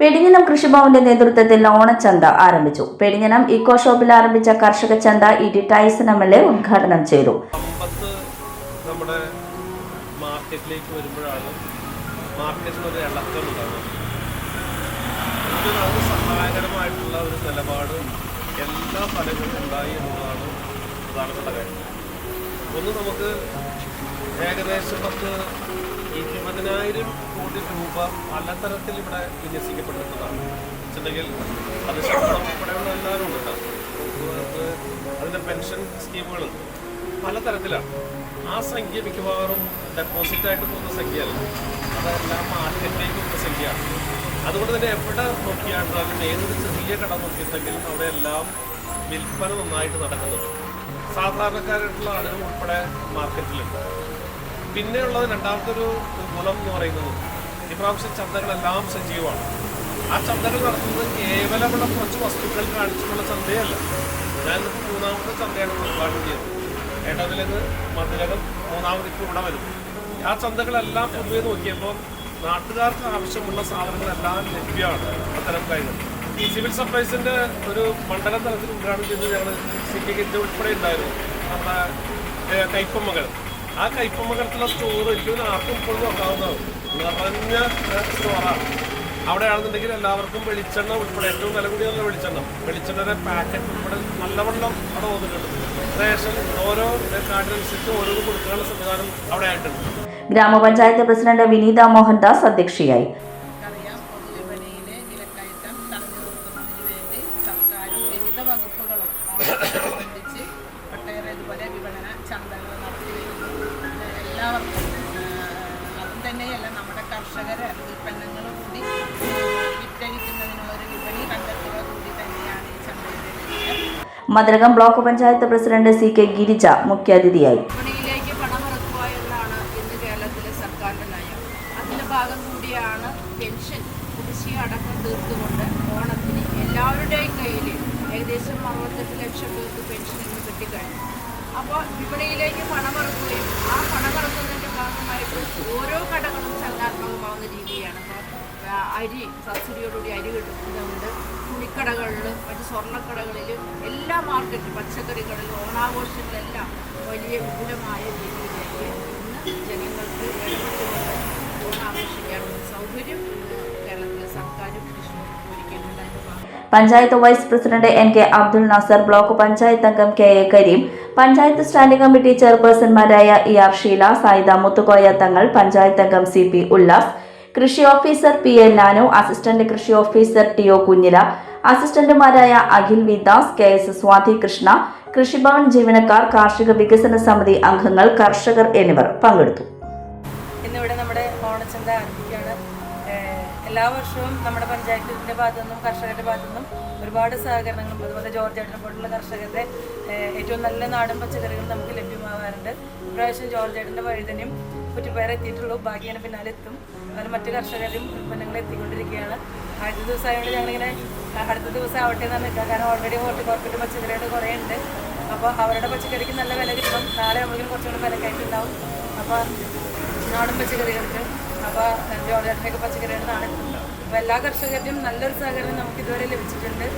പെരിഞ്ഞനം കൃഷിഭവന്റെ നേതൃത്വത്തിൽ ഓണച്ചന്ത ആരംഭിച്ചു. പെരിഞ്ഞനം ഇക്കോ ഷോപ്പിൽ ആരംഭിച്ച കർഷക ചന്ത E T Taison M L A ഉദ്ഘാടനം ചെയ്തു. നമ്മുടെ മാർക്കറ്റിലേക്ക് ഒരു ഒന്ന് നമുക്ക് ഏകദേശം പത്ത് ഇരുപതിനായിരം കോടി രൂപ പലതരത്തിൽ ഇവിടെ വിന്യസിക്കപ്പെട്ടിട്ടുള്ളതാണ്. വെച്ചിട്ടുണ്ടെങ്കിൽ അത് ശമ്പളം ഉൾപ്പെടെയുള്ള എല്ലാവരും ഉണ്ട് അതിന്റെ പെൻഷൻ സ്കീമുകളുണ്ട് പലതരത്തിലാണ്. ആ സംഖ്യ മിക്കവാറും ഡെപ്പോസിറ്റ് ആയിട്ട് പോകുന്ന സംഖ്യയല്ല. അതെല്ലാം മാർക്കറ്റിലേക്ക് പോകുന്ന സംഖ്യയാണ്. അതുകൊണ്ട് തന്നെ എവിടെ നോക്കിയാണ്ടാലും ഏതൊരു ചെറിയ കട നോക്കിയിട്ടുണ്ടെങ്കിലും അവിടെ എല്ലാം വിൽപ്പന നന്നായിട്ട് നടക്കുന്നുണ്ട്. സാധാരണക്കാരായിട്ടുള്ള ആളുകൾ ഉൾപ്പെടെ മാർക്കറ്റിലുണ്ട് പിന്നെയുള്ളത് രണ്ടാമത്തെ ഒരു ഗുണം എന്ന് പറയുന്നത് ഇപ്രാവശ്യം ചന്തകളെല്ലാം സജീവമാണ്. ആ ചന്തകൾ നടത്തുന്നത് കേവലം ഇവിടെ കുറച്ച് വസ്തുക്കൾ കാണിച്ചുള്ള ചന്തയല്ല. ഞാൻ ഇന്നിപ്പോൾ മൂന്നാമത്തെ ചന്തയാണ് ഉദ്ഘാടനം ചെയ്തത്. ഇടവിലത് മധുരകം മൂന്നാമത് ഇപ്പോൾ ഇവിടെ വരും. ആ ചന്തകളെല്ലാം പൊതുവെ നോക്കിയപ്പോൾ നാട്ടുകാർക്ക് ആവശ്യമുള്ള സാധനങ്ങളെല്ലാം ലഭ്യമാണ് അത്തരം കാര്യങ്ങൾ ഈ സിവിൽ സപ്ലൈസിന്റെ ഒരു മണ്ഡലം തലത്തിൽ ഉദ്ഘാടനം ചെയ്ത് ഞങ്ങൾ സിറ്റിഗേറ്റ് ഉൾപ്പെടെ ഉണ്ടായിരുന്നു. നമ്മുടെ ഏഹ്, ആ കിടത്തുള്ള സ്റ്റോർ എനിക്ക് ആർക്കും ഇപ്പോഴും നോക്കാവുന്നതാണ് നിറഞ്ഞ സ്റ്റോറാണ് അവിടെ ആണെന്നുണ്ടെങ്കിൽ എല്ലാവർക്കും വെളിച്ചെണ്ണ ഉൾപ്പെടെ ഏറ്റവും വില കൂടിയുള്ള വെളിച്ചെണ്ണ. വെളിച്ചെണ്ണയുടെ പാക്കറ്റ് ഉൾപ്പെടെ നല്ലവണ്ണം അവിടെ വന്നിട്ടുണ്ട്. റേഷൻ ഓരോ കാർഡിനനുസരിച്ച് ഓരോ കൊടുക്കാനുള്ള സംവിധാനം അവിടെ ആയിട്ടുണ്ട്. ഗ്രാമപഞ്ചായത്ത് പ്രസിഡന്റ് വിനീത മോഹൻദാസ് അധ്യക്ഷയായി. Mathilakam block panchayat president C K Girija മുഖ്യാതിഥിയായി. ഭാഗം കൂടിയാണ് പെൻഷൻ കുടിശ്ശിക എല്ലാവരുടെയും കയ്യിൽ ഏകദേശം അറുപത്തെട്ട് ലക്ഷം പെൻഷൻ അപ്പോൾ വിപണിയിലേക്ക് പണമിറക്കുകയും ആ പണമിറക്കുന്നതിന്റെ ഭാഗമായിട്ട് ഓരോ കടകളും ചലനാത്മകമാവുന്ന രീതിയാണ്. അരി സബ്സിഡിയോടുകൂടി അരി കിട്ടുന്നുണ്ട് തുണിക്കടകളിലും മറ്റ് സ്വർണക്കടകളിലും എല്ലാ മാർക്കറ്റിലും പച്ചക്കറികളിലും ഓണാഘോഷങ്ങളെല്ലാം വലിയ വിപുലമായ രീതിയിലേക്ക് ഇന്ന് ജനങ്ങൾക്ക് ഇടപെട്ടുകൊണ്ട് ഓണാഘോഷിക്കാനുള്ള സൗകര്യം കേരളത്തിലെ panchayat vice president N K Abdul Nasar block panchayat അംഗം K A Kareem panchayat standing committee ചെയർപേഴ്സൺമാരായ E R Sheela Sayida Muthukoya Thangal panchayat അംഗം സി പി ഉല്ലാസ് കൃഷി officer P N Nanu assistant കൃഷി ഓഫീസർ ടി ഒ കുഞ്ഞില അസിസ്റ്റന്റുമാരായ അഖിൽ വിദാസ് കെ എസ് സ്വാതി കൃഷ്ണ കൃഷിഭവൻ ജീവനക്കാർ കാർഷിക വികസന സമിതി അംഗങ്ങൾ കർഷകർ എന്നിവർ പങ്കെടുത്തു. ഇന്നിവിടെ നമ്മുടെ ഓണച്ചന്ത ആരംഭിക്കുകയാണ്. എല്ലാ വർഷവും നമ്മുടെ പഞ്ചായത്തിന്റെ ഭാഗത്തു നിന്നും കർഷകരുടെ ഭാഗത്തു നിന്നും ഒരുപാട് സഹകരണങ്ങളും അതുപോലെ ജോർജ് ഏട്ടനെ പോലുള്ള കർഷകരുടെ ഏറ്റവും നല്ല നാടൻ പച്ചക്കറികൾ നമുക്ക് ലഭ്യമാകാറുണ്ട് ഇപ്രാവശ്യം ജോർജ് ഏട്ടന്റെ വഴുതനും കുറ്റിപ്പയർ എത്തിയിട്ടുള്ളൂ. ബാക്കിയാണ് പിന്നാലെ എത്തും. അതുപോലെ മറ്റു കർഷകരും ഉൽപ്പന്നങ്ങൾ എത്തിക്കൊണ്ടിരിക്കുകയാണ്. അടുത്ത ദിവസമായതുകൊണ്ട് ഞങ്ങളിങ്ങനെ അടുത്ത ദിവസം ആവട്ടെ എന്ന് പറഞ്ഞിട്ട് കാരണം ഓൾറെഡി ഹോർട്ടിക്കോർപ്പിന്റെ പച്ചക്കറികളുടെ കുറേ ഉണ്ട് അപ്പോൾ അവരുടെ പച്ചക്കറിക്ക് നല്ല വില കിട്ടും. നാളെ നമ്മളിങ്ങനെ കുറച്ചുകൂടി വിലക്കയറ്റുണ്ടാവും അപ്പോൾ നാടൻ പച്ചക്കറികൾക്ക് അപ്പോൾ ജോർജാട്ടിലേക്ക് പച്ചക്കറികൾ നാളെ എത്തുന്നുണ്ടാവും അപ്പോൾ എല്ലാ കർഷകരുടെയും നല്ലൊരു സഹകരണം നമുക്ക് ഇതുവരെ ലഭിച്ചിട്ടുണ്ട്.